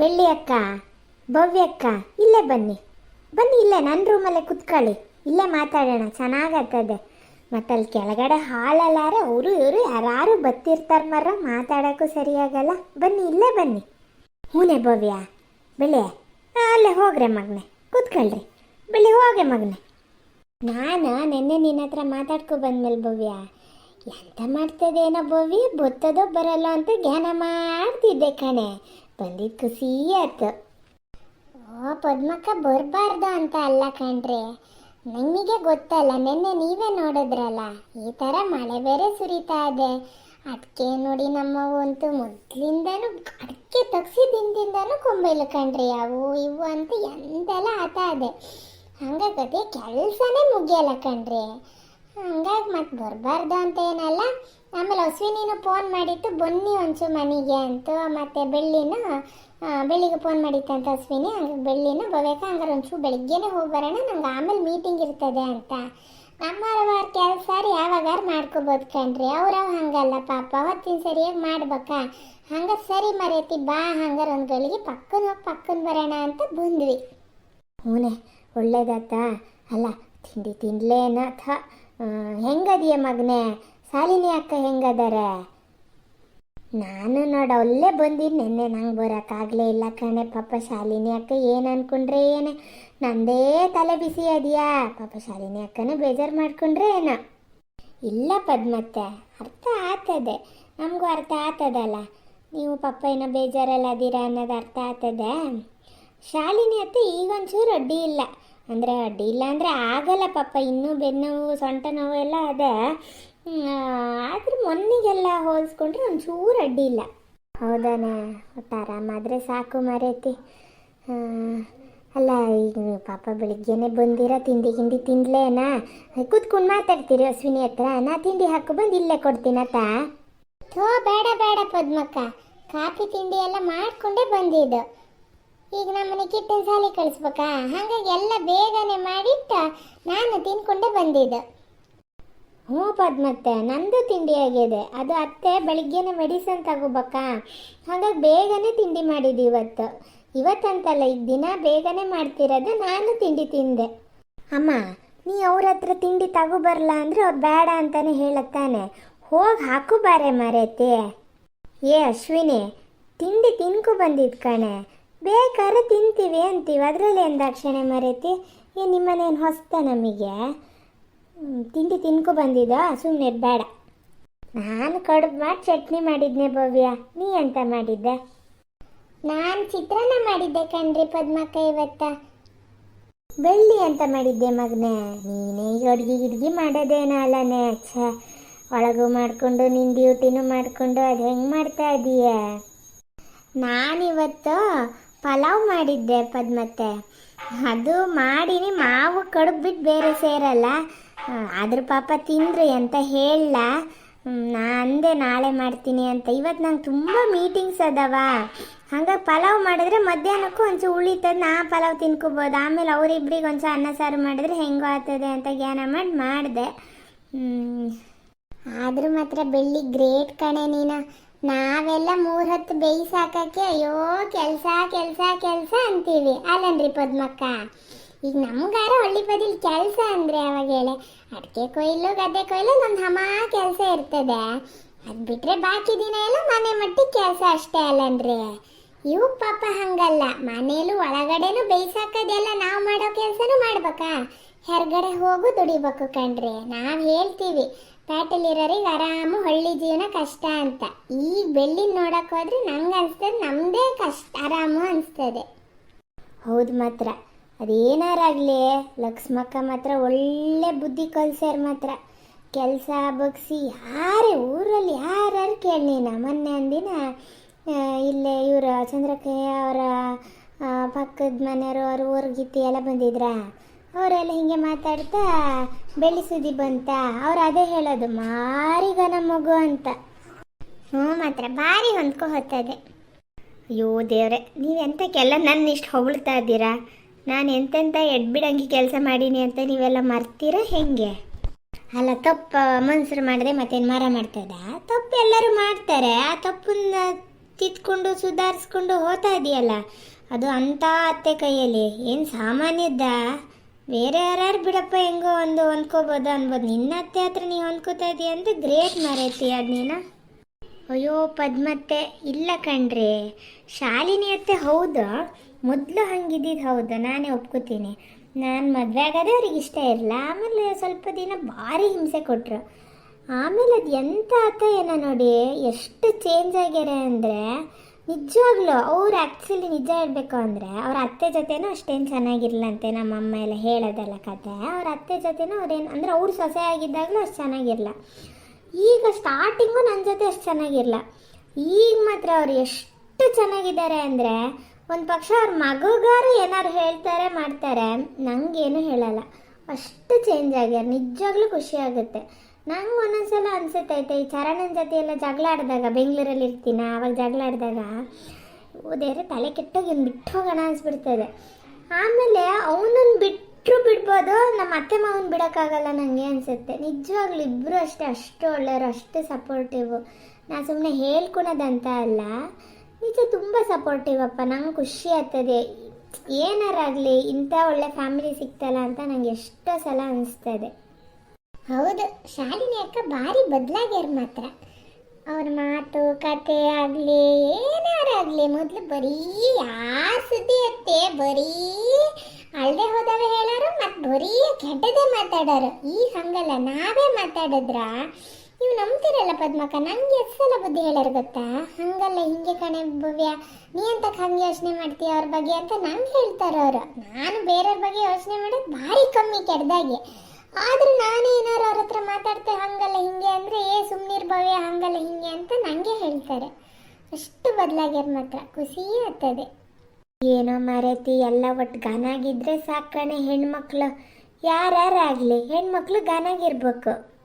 ಬೆಳ್ಳಿ ಅಕ್ಕ, ಭವ್ಯ ಅಕ್ಕ, ಇಲ್ಲೇ ಬನ್ನಿ. ಬನ್ನಿ ಇಲ್ಲೇ ನನ್ನ ರೂಮಲ್ಲೇ ಕುತ್ಕೊಳ್ಳಿ. ಇಲ್ಲೇ ಮಾತಾಡೋಣ, ಚೆನ್ನಾಗತ್ತದೆ. ಮತ್ತು ಅಲ್ಲಿ ಕೆಳಗಡೆ ಹಾಳಲ್ಲಾರೆ ಅವರು ಇವರು ಯಾರು ಬತ್ತಿರ್ತಾರೆ ಮರ ಮಾತಾಡೋಕ್ಕೂ ಸರಿಯಾಗಲ್ಲ. ಬನ್ನಿ, ಇಲ್ಲೇ ಬನ್ನಿ. ಹೂನೆ ಭವ್ಯ ಬೆಳೆ ಅಲ್ಲೇ ಹೋಗ್ರೆ ಮಗನೆ, ಕೂತ್ಕೊಳ್ರಿ. ಬೆಳಿ ಹೋಗೆ ಮಗನೆ. ನಾನು ನಿನ್ನೆ ನಿನ್ನ ಹತ್ರ ಮಾತಾಡ್ಕೊ ಬಂದ್ಮೇಲೆ ಭವ್ಯ, ಎಂತ ಮಾಡ್ತದೇನೋ ಭವ್ಯ, ಬತ್ತದೋ ಬರಲ್ಲ ಅಂತ ಧ್ಯಾನ ಮಾಡ್ತಿದ್ದೆ ಕಣೆ. ಬಂದಿದ್ದು ಖುಷಿ ಆಯ್ತು ಓ, ಪದ್ಮಕ್ಕ ಬರಬಾರ್ದ ಅಂತ ಅಲ್ಲ ಕಣ್ರಿ. ನಮಗೆ ಗೊತ್ತಲ್ಲ, ನಿನ್ನೆ ನೀವೇ ನೋಡಿದ್ರಲ್ಲ, ಈ ಥರ ಮಳೆ ಬೇರೆ ಸುರಿತಾ ಇದೆ. ಅದಕ್ಕೆ ನೋಡಿ ನಮ್ಮವು ಅಂತೂ ಮೊದಲಿಂದನೂ ಅದಕ್ಕೆ ತಗ್ಸಿ ದಿನದಿಂದನೂ ಕೊಂಬೈಲು ಕಣ್ರಿ, ಅವು ಇವು ಅಂತ ಎಂತೆಲ್ಲ ಆತ ಇದೆ. ಹಂಗಾಗದೆ ಕೆಲಸನೇ ಮುಗಿಯಲ್ಲ ಕಣ್ರಿ. ಹಂಗಾಗಿ ಮತ್ತೆ ಬರಬಾರ್ದು ಅಂತ ಏನಲ್ಲ. ಆಮೇಲೆ ಅಶ್ವಿನಿನು ಫೋನ್ ಮಾಡಿತ್ತು, ಬನ್ನಿ ಒಂಚೂರು ಮನೆಗೆ ಅಂತ, ಮತ್ತೆ ಬೆಳ್ಳಿನ ಬೆಳ್ಳಿಗೆ ಫೋನ್ ಅಂತ ಅಶ್ವಿನಿ. ಹಂಗೆ ಬೆಳ್ಳಿನ ಬಬೇಕು ಹಂಗಾರೆ ಒಂಚೂರು ಬೆಳಿಗ್ಗೆನೇ ಹೋಗಿ ಬರೋಣ, ನಂಗೆ ಆಮೇಲೆ ಮೀಟಿಂಗ್ ಇರ್ತದೆ ಅಂತ. ನಮ್ಮವ್ರ ಕೆಲಸ ಯಾವಾಗಾರು ಮಾಡ್ಕೋಬೋದು ಕಣ್ರಿ. ಅವ್ರವ್ ಹಂಗಲ್ಲ ಪಾಪ, ಅವತ್ತಿನ ಸರಿಯಾಗಿ ಮಾಡ್ಬೇಕಾ. ಹಂಗ ಸರಿ ಮರೈತಿ, ಬಾ ಹಂಗಾರೆ ಒಂದು ಗಳಿಗೆ ಪಕ್ಕನ ಹೋಗಿ ಪಕ್ಕನ ಬರೋಣ ಅಂತ ಬಂದ್ವಿ. ಹೂನೆ, ಒಳ್ಳೇದಾತ. ಅಲ್ಲ, ತಿಂಡಿ ತಿನ್ಲೇನ? ಥ ಹೆಂಗದಿಯ ಮಗನೆ? ಶಾಲಿನಿ ಅಕ್ಕ ಹೆಂಗದಾರೆ? ನಾನು ನೋಡ, ಅಲ್ಲೇ ಬಂದಿದ್ದು ನೆನ್ನೆ ನಂಗೆ ಬರೋಕ್ಕಾಗಲೇ ಇಲ್ಲ ಕಣೆ. ಪಾಪ ಶಾಲಿನಿ ಅಕ್ಕ ಏನು ಅನ್ಕೊಂಡ್ರೆ ಏನೇ? ನಂದೇ ತಲೆ ಬಿಸಿ ಅದೆಯಾ? ಪಾಪ ಶಾಲಿನಿ ಅಕ್ಕನೇ ಬೇಜಾರು ಮಾಡ್ಕೊಂಡ್ರೆ ಏನೋ? ಇಲ್ಲ ಪದ್ಮತ್ತೆ, ಅರ್ಥ ಆತದೆ ನಮಗೂ ಅರ್ಥ ಆಗ್ತದಲ್ಲ. ನೀವು ಪಪ್ಪ ಏನೋ ಬೇಜಾರಲ್ಲ ಅದೀರ ಅನ್ನೋದು ಅರ್ಥ ಆತದೆ ಶಾಲಿನಿ ಅತ್ತೆ ಈಗೊಂಚೂರು ಅಡ್ಡಿ ಇಲ್ಲ. ಅಂದರೆ ಅಡ್ಡಿ ಇಲ್ಲ ಅಂದರೆ ಆಗಲ್ಲ ಪಾಪ, ಇನ್ನೂ ಬೆನ್ನೋವು ಸೊಂಟ ನೋವು ಎಲ್ಲ ಅದೇ. ಆದ್ರೆ ಮೊನ್ನೆಗೆಲ್ಲ ಹೋಲಿಸ್ಕೊಂಡ್ರೆ ಒಂಚೂರು ಅಡ್ಡಿ ಇಲ್ಲ ಹೌದಾನೆ, ಒಟ್ಟು ಆರಾಮಾದರೆ ಸಾಕು ಮರೇತಿ. ಅಲ್ಲ, ಈಗ ನೀವು ಪಾಪ ಬೆಳಿಗ್ಗೆನೆ ಬಂದಿರ ತಿಂಡಿ ಗಿಂಡಿ ತಿನ್ಲೇನಾ ಕೂತ್ಕೊಂಡು ಮಾತಾಡ್ತೀರಿ ಅಶ್ವಿನಿ ಹತ್ರ. ನಾ ತಿಂಡಿ ಹಾಕು ಬಂದು ಇಲ್ಲೇ ಕೊಡ್ತೀನತ್ತ ಥೋ, ಬೇಡ ಬೇಡ ಪದ್ಮಕ್ಕ. ಕಾಫಿ ತಿಂಡಿ ಎಲ್ಲ ಮಾಡಿಕೊಂಡೇ ಬಂದಿದ್ದು. ಈಗ ನಮ್ಮನೆ ಕಿಟ್ಟನ್ ಸಾಲಿ ಕಳಿಸ್ಬೇಕಾ? ಹಾಗಾಗಿ ಎಲ್ಲ ಬೇಗನೆ ಮಾಡಿಟ್ಟ ನಾನು ತಿನ್ಕೊಂಡೆ ಬಂದಿದ್ದೆ. ಹ್ಞೂ ಪದ್ಮತ್ತೆ ನಂದು ತಿಂಡಿ ಆಗಿದೆ. ಅದು ಅತ್ತೆ ಬೆಳಿಗ್ಗೆನೆ ಮೆಡಿಸನ್ ತಗೋಬೇಕಾ ಹಾಗಾಗಿ ಬೇಗನೆ ತಿಂಡಿ ಮಾಡಿದ್ದು ಇವತ್ತು. ಇವತ್ತಂತಲ್ಲ, ಈಗ ದಿನ ಬೇಗನೆ ಮಾಡ್ತಿರೋದು ನಾನು ತಿಂಡಿ ತಿಂದೆ. ಅಮ್ಮ, ನೀ ಅವ್ರ ಹತ್ರ ತಿಂಡಿ ತಗೋಬರಲ್ಲ ಅಂದರೆ ಅವ್ರು ಬೇಡ ಅಂತಾನೆ ಹೇಳತ್ತಾನೆ. ಹೋಗಿ ಹಾಕು ಬಾರೆ ಮರೆತೆ. ಏ ಅಶ್ವಿನಿ, ತಿಂಡಿ ತಿನ್ಕೊ ಬಂದಿದ್ ಕಣೆ. ಬೇಕಾದ್ರೆ ತಿಂತೀವಿ ಅಂತೀವಿ. ಅದರಲ್ಲಿ ಏನು ದಾಕ್ಷಿಣೆ ಮರೆತಿ, ಏ, ನಿಮ್ಮನೇನು ಹೊಸ್ತ ನಮಗೆ? ತಿಂಡಿ ತಿನ್ಕೊ ಬಂದಿದ್ದ? ಸುಮ್ಮನೆ ಬೇಡ. ನಾನು ಕಡುಬು ಮಾಡಿ ಚಟ್ನಿ ಮಾಡಿದ್ನೆ ಭವ್ಯ. ನೀ ಅಂತ ಮಾಡಿದ್ದೆ? ನಾನು ಚಿತ್ರಾನ್ನ ಮಾಡಿದ್ದೆ ಕಣ್ರಿ ಪದ್ಮಕ್ಕ ಇವತ್ತ. ಬೆಳ್ಳಿ ಅಂತ ಮಾಡಿದ್ದೆ ಮಗನೆ? ನೀನೇ ಈಗ ಅಡುಗೆ ಗಿಡ್ಗಿ ಮಾಡೋದೇನೋ ಅಚ್ಚ ಒಳಗೂ ಮಾಡಿಕೊಂಡು ನಿನ್ನ ಡ್ಯೂಟಿನೂ ಮಾಡಿಕೊಂಡು, ಅದು ಹೆಂಗೆ ಮಾಡ್ತಾ ಇದೀಯ? ನಾನಿವತ್ತು ಪಲಾವ್ ಮಾಡಿದ್ದೆ ಪದ್ಮತ್ತೆ. ಅದು ಮಾಡಿನಿ, ಮಾವು ಕಡುಬು ಬಿಟ್ಟು ಬೇರೆ ಸೇರಲ್ಲ. ಅದ್ರ ಪಾಪ ತಿಂದ್ರು ಅಂತ ಹೇಳಲ್ಲ ನಾ ಅಂದೆ ನಾಳೆ ಮಾಡ್ತೀನಿ ಅಂತ. ಇವತ್ತು ನಂಗೆ ತುಂಬ ಮೀಟಿಂಗ್ಸ್ ಅದಾವ. ಹಂಗಾಗಿ ಪಲಾವ್ ಮಾಡಿದ್ರೆ ಮಧ್ಯಾಹ್ನಕ್ಕೂ ಒಂಚೂರು ಉಳಿತದ ನಾ ಪಲಾವ್ ತಿನ್ಕೋಬೋದು. ಆಮೇಲೆ ಅವರಿಬ್ರಿಗೆ ಒಂಚೂರು ಅನ್ನ ಸಾರು ಮಾಡಿದ್ರೆ ಹೆಂಗೋ ಆಗ್ತದೆ ಅಂತ ಜ್ಞಾನ ಮಾಡಿ, ಮಾಡಿದೆ. ಆದರೂ ಮಾತ್ರ ಬೆಳ್ಳಿ ಗ್ರೇಟ್ ಕಣೆ ನೀನು. ನಾವೆಲ್ಲ ಮೂರ್ ಹೊತ್ತು ಬೇಯಿಸಾಕಕ್ಕೆ ಅಯ್ಯೋ, ಕೆಲಸ ಕೆಲಸ ಕೆಲಸ ಅಂತೀವಿ. ಅಲ್ಲನ್ರಿ ಪದ್ಮಕ್ಕ? ಈಗ ನಮ್ಗಾರ ಹಳ್ಳಿ ಬದಿಲ್ ಕೆಲಸ ಅಂದ್ರೆ ಅವಾಗ ಹೇಳೆ, ಅಡಿಕೆ ಕೊಯ್ಲು, ಗದ್ದೆ ಕೊಯ್ಲು ನಮ್ದು ಹಮ ಕೆಲಸ ಇರ್ತದೆ. ಅದು ಬಿಟ್ರೆ ಬಾಕಿ ದಿನ ಎಲ್ಲ ಮನೆ ಮಟ್ಟಿಗೆ ಕೆಲಸ ಅಷ್ಟೇ ಅಲ್ಲನ್ರಿ. ಇವು ಪಾಪ ಹಂಗಲ್ಲ. ಮನೇಲೂ ಒಳಗಡೆನು ಬೇಯಿಸಾಕೋದೆಲ್ಲ ನಾವು ಮಾಡೋ ಕೆಲಸನೂ ಮಾಡ್ಬೇಕಾ? ಹೊರ್ಗಡೆ ಹೋಗು, ದುಡಿಬೇಕು ಕಣ್ರಿ. ನಾವು ಹೇಳ್ತೀವಿ ಪ್ಯಾಟಲಿರೋರಿಗೆ ಆರಾಮು ಹಳ್ಳಿ ಜೀವನ ಕಷ್ಟ ಅಂತ. ಈ ಬೆಳ್ಳಿ ನೋಡಕ್ ಹೋದ್ರೆ ನಂಗೆ ಅನಿಸ್ತದೆ ನಮ್ಮದೇ ಕಷ್ಟ, ಆರಾಮು ಅನಿಸ್ತದೆ. ಹೌದು ಮಾತ್ರ. ಅದೇನಾರಾಗಲಿ ಲಕ್ಷ್ಮಕ್ಕ ಮಾತ್ರ ಒಳ್ಳೆ ಬುದ್ಧಿ ಕಲ್ಸ್ಯಾರ ಮಾತ್ರ. ಕೆಲಸ ಬಗ್ಸಿ, ಯಾರೇ ಊರಲ್ಲಿ ಯಾರು ಕೇಳಿ ನಾ ಮೊನ್ನೆ ಅಂದಿನ ಇಲ್ಲೇ ಇವರು ಚಂದ್ರಕಯ್ಯ ಅವರ ಪಕ್ಕದ ಮನೆಯವರು ಅವ್ರ ಊರ್ಗಿತ್ತಿ ಎಲ್ಲ ಬಂದಿದ್ರಾ? ಅವರೆಲ್ಲ ಹಿಂಗೆ ಮಾತಾಡ್ತಾ ಬೆಳ್ಳಿ ಸುದ್ದಿ ಬಂತ. ಅವ್ರು ಅದೇ ಹೇಳೋದು ಮಾರಿಗನ ಮಗು ಅಂತ. ಹ್ಞೂ, ಮಾತ್ರ ಭಾರಿ ಹೊಂದ್ಕೊ ಹೊತ್ತದೆ ಅಯ್ಯೋ ದೇವ್ರೆ ನೀವೆಂತಕ್ಕೆಲ್ಲ ನನ್ನ ಇಷ್ಟು ಹೊಗಳ್ತಾ ಇದ್ದೀರಾ? ನಾನು ಎಂತೆಂಥ ಎಡ್ಬಿಡಂಗಿ ಕೆಲಸ ಮಾಡೀನಿ ಅಂತ ನೀವೆಲ್ಲ ಮರ್ತೀರಾ ಹೆಂಗೆ? ಅಲ್ಲ, ತಪ್ಪು, ಮನ್ಸರು ಮಾಡಿದ್ರೆ ಮತ್ತೇನು ಮರ ಮಾಡ್ತದ ತಪ್ಪು ಎಲ್ಲರೂ ಮಾಡ್ತಾರೆ. ಆ ತಪ್ಪನ್ನ ತಿದ್ಕೊಂಡು ಸುಧಾರಿಸ್ಕೊಂಡು ಹೋತಾ ಇದೆಯಲ್ಲ. ಅದು ಅಂತ ಅತ್ತೆ ಕೈಯಲ್ಲಿ. ಏನು ಸಾಮಾನ್ಯದ ಬೇರೆ ಯಾರ್ಯಾರು ಬಿಡಪ್ಪ ಹೆಂಗೋ ಒಂದು ಹೊಂದ್ಕೋಬೋದು ಅನ್ಬೋದು. ನಿನ್ನ ಅತ್ತೆ ಹತ್ರ ನೀವು ಹೊಂದ್ಕೋತಾ ಇದೀಯ ಅಂದರೆ ಗ್ರೇಟ್ ಮರೈತಿ ಅದು ಅಯ್ಯೋ ಪದ್ಮತ್ತೆ, ಇಲ್ಲ ಕಣ್ರಿ. ಶಾಲಿನಿ ಅತ್ತೆ ಹೌದು? ಮೊದಲು ಹಂಗಿದ್ದಿದ್ದು ಹೌದು? ನಾನೇ ಒಪ್ಕೋತೀನಿ. ನಾನು ಮದುವೆ ಆಗೋದೇ ಅವ್ರಿಗೆ ಇಷ್ಟ ಇರಲ್ಲ ಆಮೇಲೆ ಸ್ವಲ್ಪ ದಿನ ಭಾರಿ ಹಿಂಸೆ ಕೊಟ್ಟರು ಆಮೇಲೆ ಅದು ಎಂಥ ಆತ ಏನೋ ನೋಡಿ? ಎಷ್ಟು ಚೇಂಜ್ ಆಗ್ಯಾರೆ ಅಂದರೆ ನಿಜವಾಗ್ಲೂ ಅವ್ರು ಆ್ಯಕ್ಚುಲಿ ನಿಜ ಹೇಳಬೇಕು ಅಂದರೆ ಅವ್ರ ಅತ್ತೆ ಜೊತೆನೂ ಅಷ್ಟೇನು ಚೆನ್ನಾಗಿರ್ಲಂತೆ ನಮ್ಮ ಅಮ್ಮ ಎಲ್ಲ ಹೇಳೋದಲ್ಲ ಕತೆ. ಅವ್ರ ಅತ್ತೆ ಜೊತೆನೂ ಅವ್ರೇನು ಅಂದರೆ ಅವ್ರು ಸೊಸೆ ಆಗಿದ್ದಾಗಲೂ ಅಷ್ಟು ಚೆನ್ನಾಗಿರಲ್ಲ ಈಗ ಸ್ಟಾರ್ಟಿಂಗು ನನ್ನ ಜೊತೆ ಅಷ್ಟು ಚೆನ್ನಾಗಿರಲ್ಲ ಈಗ ಮಾತ್ರ ಅವ್ರು ಎಷ್ಟು ಚೆನ್ನಾಗಿದ್ದಾರೆ ಅಂದರೆ ಒಂದು ಪಕ್ಷ ಅವ್ರ ಮಗುಗಾರು ಏನಾರು ಹೇಳ್ತಾರೆ, ಮಾಡ್ತಾರೆ, ನಂಗೇನು ಹೇಳಲ್ಲ. ಅಷ್ಟು ಚೇಂಜ್ ಆಗ್ಯಾರ ನಿಜವಾಗ್ಲೂ ಖುಷಿ ಆಗುತ್ತೆ. ನಂಗೆ ಒಂದೊಂದ್ಸಲ ಅನಿಸುತ್ತೈತೆ ಈ ಚರಣನ ಜೊತೆ ಎಲ್ಲ ಜಗಳ ಆಡಿದಾಗ ಬೆಂಗಳೂರಲ್ಲಿ ಇರ್ತೀನ, ಅವಾಗ ಜಗಳ ಆಡಿದಾಗ ಓದೇರೆ ತಲೆ ಕೆಟ್ಟೋಗಿ ಇನ್ನು ಬಿಟ್ಟು ಹೋಗೋಣ ಅನ್ಸ್ಬಿಡ್ತದೆ. ಆಮೇಲೆ ಅವನನ್ನು ಬಿಟ್ಟರು ಬಿಡ್ಬೋದು, ನಮ್ಮ ಅತ್ತೆ ಮಾವನ ಬಿಡೋಕ್ಕಾಗಲ್ಲ ನನಗೆ ಅನಿಸುತ್ತೆ. ನಿಜವಾಗ್ಲೂ ಇಬ್ಬರು ಅಷ್ಟೇ, ಅಷ್ಟು ಒಳ್ಳೆಯವರು, ಅಷ್ಟು ಸಪೋರ್ಟಿವ್ ನಾ ಸುಮ್ಮನೆ ಹೇಳ್ಕೊಳೋದಂತ ಅಲ್ಲ, ನಿಜ ತುಂಬ ಸಪೋರ್ಟಿವ್ ಅಪ್ಪ, ನಂಗೆ ಖುಷಿ ಆಗ್ತದೆ. ಏನಾರಾಗಲಿ, ಇಂಥ ಒಳ್ಳೆ ಫ್ಯಾಮಿಲಿ ಸಿಗ್ತಲ್ಲ ಅಂತ ನಂಗೆ ಎಷ್ಟೋ ಸಲ ಅನಿಸ್ತದೆ. ಹೌದು, ಶಾಲಿನಿ ಅಕ್ಕ ಭಾರಿ ಬದಲಾಗ್ಯಾರ ಮಾತ್ರ. ಅವ್ರ ಮಾತು, ಕತೆ ಆಗಲಿ ಏನಾರಾಗಲಿ ಮೊದಲು ಬರೀ ಯಾರ ಸುದ್ದಿ ಅತ್ತೆ, ಬರೀ ಅಲ್ಲದೆ ಹೋದಾಗ ಹೇಳೋರು ಮತ್ತು ಬರೀ ಕೆಟ್ಟದೇ ಮಾತಾಡೋರು. ಈ ಹಂಗಲ್ಲ, ನಾವೇ ಮಾತಾಡಿದ್ರ? ನೀವು ನಂಬ್ತಿರಲ್ಲ ಪದ್ಮಕ್ಕ, ನಂಗೆ ಎಷ್ಟು ಬುದ್ಧಿ ಹೇಳ್ಯಾರ ಗೊತ್ತಾ? ಹಂಗಲ್ಲ, ಹಿಂಗೆ ಕಣೆ ಭವ್ಯ, ನೀ ಅಂತ ಹಂಗೆ ಯೋಚನೆ ಮಾಡ್ತೀಯ ಅವ್ರ ಬಗ್ಗೆ ಅಂತ ನಂಗೆ ಹೇಳ್ತಾರೆ ಅವರು. ನಾನು ಬೇರೆಯವ್ರ ಬಗ್ಗೆ ಯೋಚನೆ ಮಾಡೋದು ಭಾರಿ ಕಮ್ಮಿ ಕೆಡ್ದಾಗೆ ಆದ್ರೆ ನಾನು ಏನಾರು ಅವ್ರ ಹತ್ರ ಮಾತಾಡ್ತೆ ಹಂಗಲ್ಲ ಹಿಂಗೆ ಅಂದರೆ, ಏ ಸುಮ್ಮನಿರ್ ಭವ್ಯ, ಹಂಗಲ್ಲ ಹಿಂಗೆ ಅಂತ ನನಗೆ ಹೇಳ್ತಾರೆ. ಅಷ್ಟು ಬದಲಾಗ್ಯಾರ ಮಾತ್ರ. ಖುಷಿ ಆಗ್ತದೆ. ಏನೋ ಮರೆತಿ, ಎಲ್ಲ ಒಟ್ಟು ಗಾನಾಗಿದ್ರೆ ಸಾಕಣೆ ಹೆಣ್ಮಕ್ಳು. ಯಾರ್ಯಾರಾಗಲಿ ಹೆಣ್ಮಕ್ಳು ಗಾನಾಗಿರ್ಬೇಕು